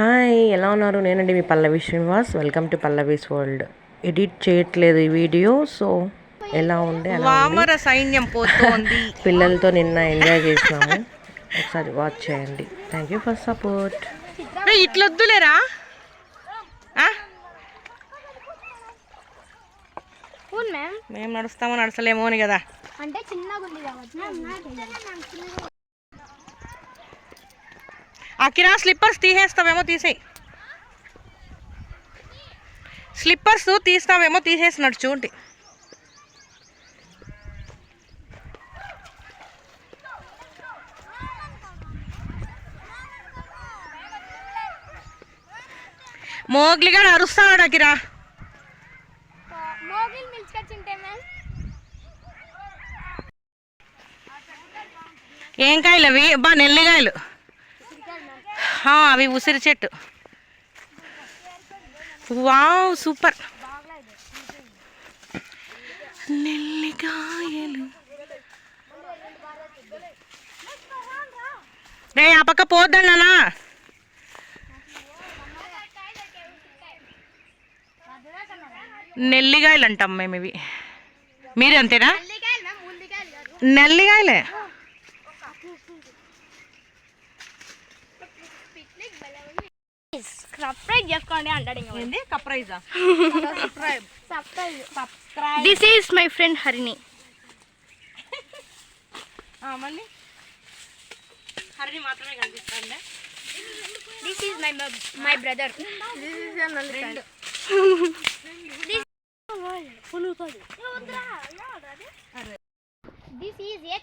Hi ఎలా ఉన్నారు? నేనండి మీ Pallavi Srinivas. Welcome to Pallavi's world. Edit చేయట్లేదు ఈ వీడియో సో ఎలా ఉండే అలా ఉంది. వామర సైన్యం పోతోంది. పిల్లలతో నిన్న ఎంజాయ్ చేసినాము. ఒకసారి వాచ్ చేయండి. Thank you for support? అవును మ్యామ్ మేము నడుస్తామో నడసలేమో అని కదా. అంటే చిన్నగా ఉంది కాబట్టి. అకిరా స్లిప్పర్స్ తీసేస్తావేమో తీసేయి. స్లిప్పర్స్ తీస్తావేమో తీసేసి నడుచు ఉంటే మోగ్లిగా అరుస్తాడు అకిరా ఏం కాయలు అవి? బా నెల్లికాయలు అవి ఉసిరి చెట్టు. Wow super. నెల్లికాయలు. రే ఆ పక్క పోద్దన్నానా నెల్లికాయలు అంటాం మేము ఇవి మీరు అంతేనా నెల్లికాయలే? సబ్స్క్రైబ్ చేసుకోండి అంటాడు ఇంకా ఏంది? కప్రైజా subscribe. This is my friend Harini మళ్ళీ? హరిని మాత్రమే కనిపిస్తుంది? This is my my brother this is a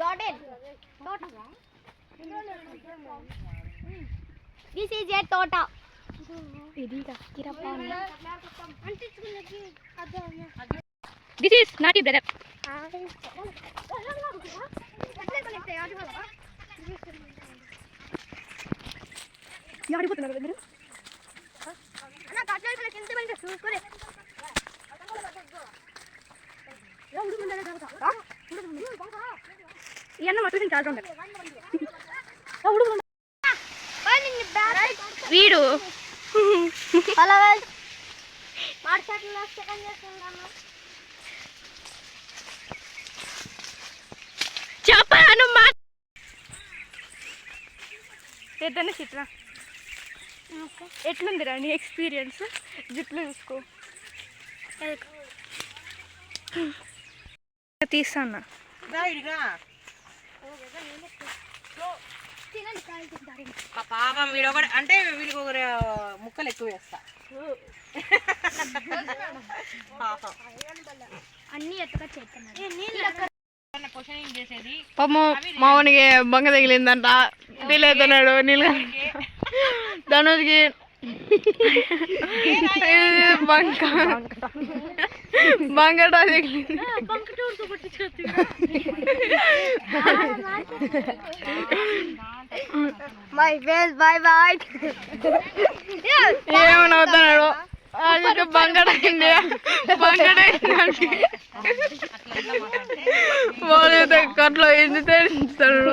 garden this is a తోట దిస్ ఈస్ నాటి బ్రదర్ ఆడిపోతున్నారు మీరు చూసుకొని హలో చెప్పాను మా ఏదైనా చిత్ర. ఎట్లుందిరా నీ ఎక్స్పీరియన్స్ జుట్లు చూసుకో. తీస్తాను? పాపం వీడు ఒకటి అంటే వీడికి ఒక ముక్కలు ఎక్కువ వేస్తా. పాపం మామూలుగా బంగ తగిలిందంట. ఫీల్ అవుతున్నాడు నీళ్ళు ధనుష్కి బంక. మై ఫేస్ బై బై ఏమని అవుతున్నాడు అది బంగట అయింది. వాళ్ళు కట్లో ఏంది తెలుస్తాడు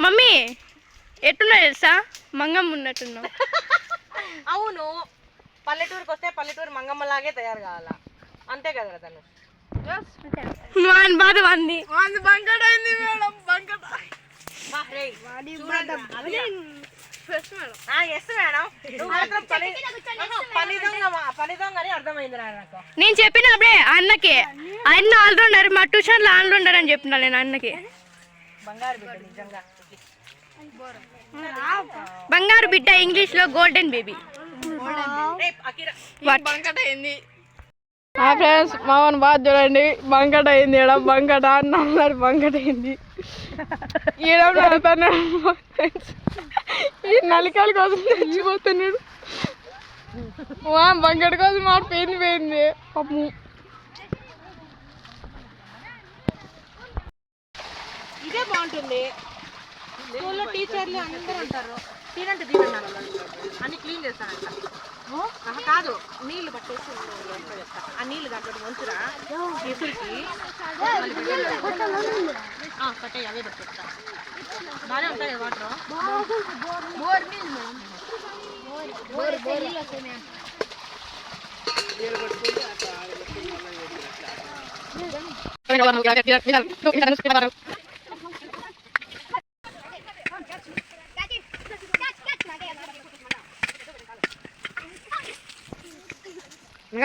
మమ్మీ ఎట్టున్నా తెలుసా? మంగమ్మ ఉన్నట్టున్నావు. అవును. పల్లెటూరుకి వస్తే పల్లెటూరు మంగమ్మలాగే తయారు కావాలా? అంతే కదా తను వాని బాధ వంది. బంగట అయింది మేడం నేను చెప్పిన అప్పుడే అన్నకి. అన్న ఆల్రౌండర్ మా ట్యూషన్లో ఆల్రౌండర్ అని చెప్పిన నేను అన్నకి. బంగారు బిడ్డ నిజంగా. బంగారు బిడ్డ ఇంగ్లీష్లో గోల్డెన్ బేబీ బంకట అయింది మా ఫ్రెండ్స్ మామని బాగా చూడండి. బంకట అయింది ఈడ. బంకట అన్నారు బంకట అయింది ఈడ నడుతున్నాడు ఈ నలికాల కోసం తెచ్చిపోతున్నాడు మా బంకట కోసం మాట పోయింది పోయింది. పాపము ఇదే బాగుంటుంది. స్కూల్లో టీచర్లు అందరూ ఉంటారు తినంటే తినండి అన్ని క్లీన్ చేస్తానంట కాదు నీళ్ళు పట్టేసి ఆ నీళ్ళు దాంట్లో వంచురా ఎసురికి పట్టే అవే చెప్తా బాగానే ఉంటాయి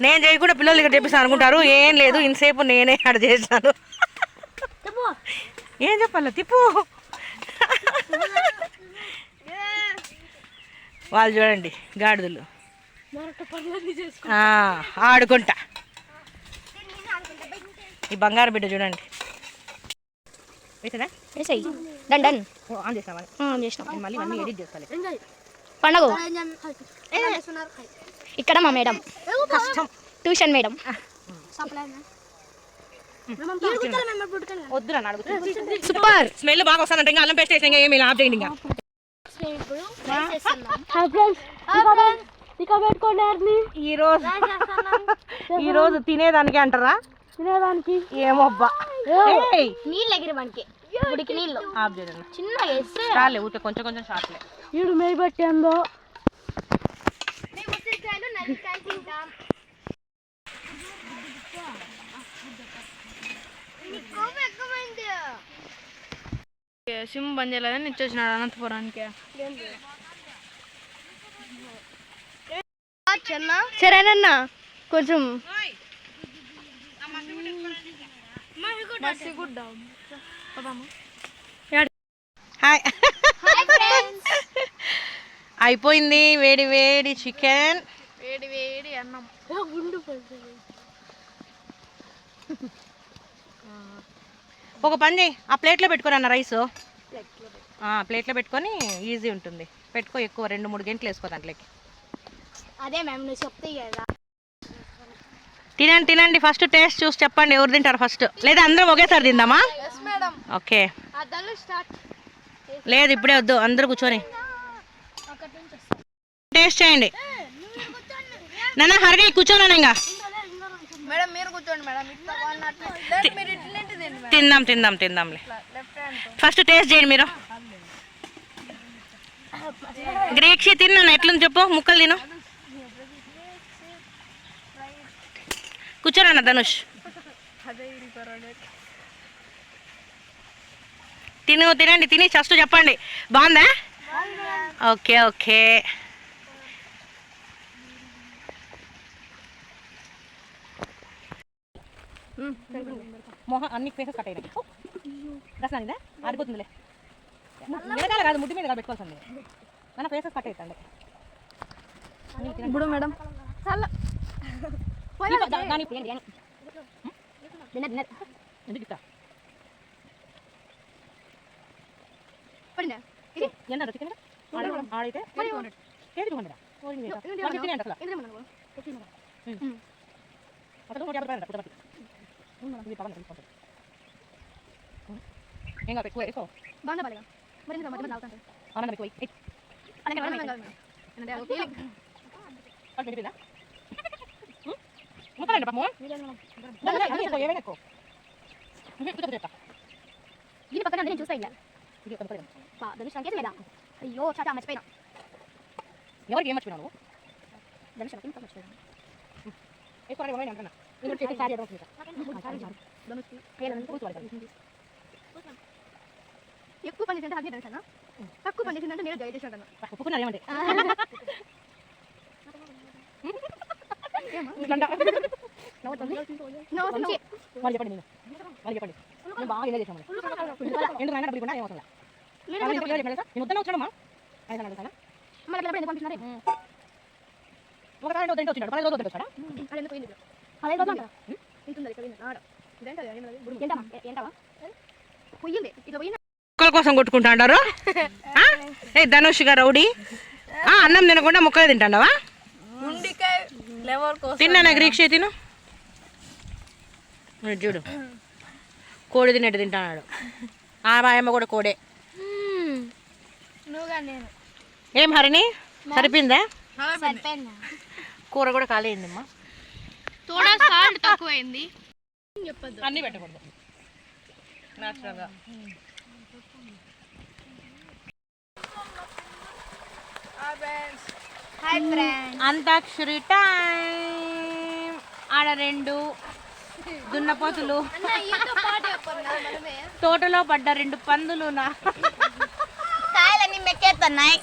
నేను చేయకుండా పిల్లలు ఇక్కడ చెప్పిస్తాను అనుకుంటారు. ఏం లేదు ఇంతసేపు నేనే ఆడ చేశాను. ఏం చెప్పాలి తిప్పు. వాళ్ళు చూడండి గాడిదలు. ఆ, ఆడుకుంటా. ఈ బంగారు బిడ్డ చూడండి. పండగ. ఇక్కడ మా మేడం. కష్టం ట్యూషన్ మేడం. సూపర్. స్మెల్ బాగా వస్తానంటే ఇంకా అల్లం పేస్ట్ వేసి ఏమి ఆఫ్ చేయండి ఇంకా. ఈ రోజు ఈ రోజు తినేదానికి అంటారా? తినేదానికి. ఏమో అబ్బా. ఏయ్, నీళ్ళు నీళ్ళు. ఆఫ్ చేయండి ఊరికే కొంచెం కొంచెం షార్ట్లే. ఈడు సిమ్ బంద్ చేయలేదని ఇచ్చొచ్చినాడు అనంతపురానికి సరేనన్నా కొంచెం. హాయ్. అయిపోయింది వేడి వేడి చికెన్. అన్నం ఒక పని చేయి ఆ ప్లేట్లో పెట్టుకోరా అన్న రైస్? ప్లేట్లో పెట్టుకొని ఈజీ ఉంటుంది. పెట్టుకో ఎక్కువ రెండు మూడు గంటలు వేసుకో దాంట్లోకి. అదే మ్యామ్ నువ్వు చెప్తే కదా. తినండి తినండి. ఫస్ట్ టేస్ట్ చూసి చెప్పండి ఎవరు తింటారు ఫస్ట్? లేదా అందరం ఒకేసారి తిందామా? ఓకే. లేదు ఇప్పుడే వద్దు. అందరూ కూర్చొని. టేస్ట్ చేయండి. నాన్న హరిగా కూర్చోను ఇంకా. తిందాం తిందాం తిందాంలే ఫస్ట్ టేస్ట్ చేయండి మీరు. గ్రేక్షి తిన్నాను ఎట్లుంది చెప్పు ముక్కలు తిను. కూర్చోనన్న ధనుష్. తిను తినండి తిని ఫస్ట్ చెప్పండి. బాగుందా? Okay okay. మొహం అన్ని ఫేసెస్ కట్ అయినాయి. రసన ఇదా ఆడిపోతుందిలే వెనకాల కాదు ముడ్డి మీద పెట్టుకోవాల్సింది. మన ఫేసెస్ కట్ అవుతుంది ఇప్పుడు మేడం. డిన్నర్ ఎందుకు ఇస్తా ఎంత చికెన్? ఆడైతే కేజీ టూ హండ్రెడ్ ఫిఫ్టీన్ అంట అసలు అసలు నూట యాభై రూపాయలు పుట్టపట్టి ఇది పక్కన తీసుకోండి ఏం కాదు ఎక్కువ వేసుకో ఆనందం ఎక్కువ ఎయ్. అది పెరిగిపోయిందా? ఉం? ముక్కలండి పాపము. అన్నీ ఎక్కువ, ఏమైనా ఎక్కువ. ఉహు, కూర్చో, కూర్చో. దీని పక్కన నేను చూస్తా ఇలా ఇది ఒక ముక్కలు. ధనుష్ సంకేతం లేదా అయ్యో చాటా మర్చిపోయినా ఎవరికి ఏం మర్చిపోయినావు నువ్వు? ధనుష్ నాకు ఇంకా మర్చిపోయినా వేసుకోవాలి, ఏమైనా అంటున్నా. సారీ ఎక్కువ పని చేసింటే అదే తక్కువ పని చేసిందంటే నేను జయ చేసాను ఒప్పుకున్నారు ఏమంటే వాళ్ళు చెప్పండి వాళ్ళు చెప్పండి నేను బాగా ఎంజాయ్ చేసాము డబ్బులు వచ్చాడమ్మా ఒకసారి వద్దంటే పది రోజులు వద్దంటే వచ్చాడా అంటారా. ముక్కల కోసం కొట్టుకుంటాడారు ఏ ధనుష్ గారు రౌడీ? ఆ, అన్నం తినకుండా ముక్కలు తింటాడావా? ఉండికాయ లెవర్ కోసం తిన్నానా గ్రీక్ష తిను? చూడు. కోడి తిన్నట్టు తింటాడు ఆ బాయమ్మ కూడా కోడే. ఏం హరిణి? సరిపోయిందా. కూర కూడా ఖాళీ అయిందమ్మా. తోడా సాల్ట్ తక్కువైంది. చెప్పొద్దు. అన్నీ పెట్టకూడదు. న్యాచురల్గా హాయ్ అంతాక్షరి టైం ఆడ రెండు దున్నపోతులు తోటలో పడ్డ రెండు పందులు నా. కాయలన్నీ మెక్కేస్తున్నాయి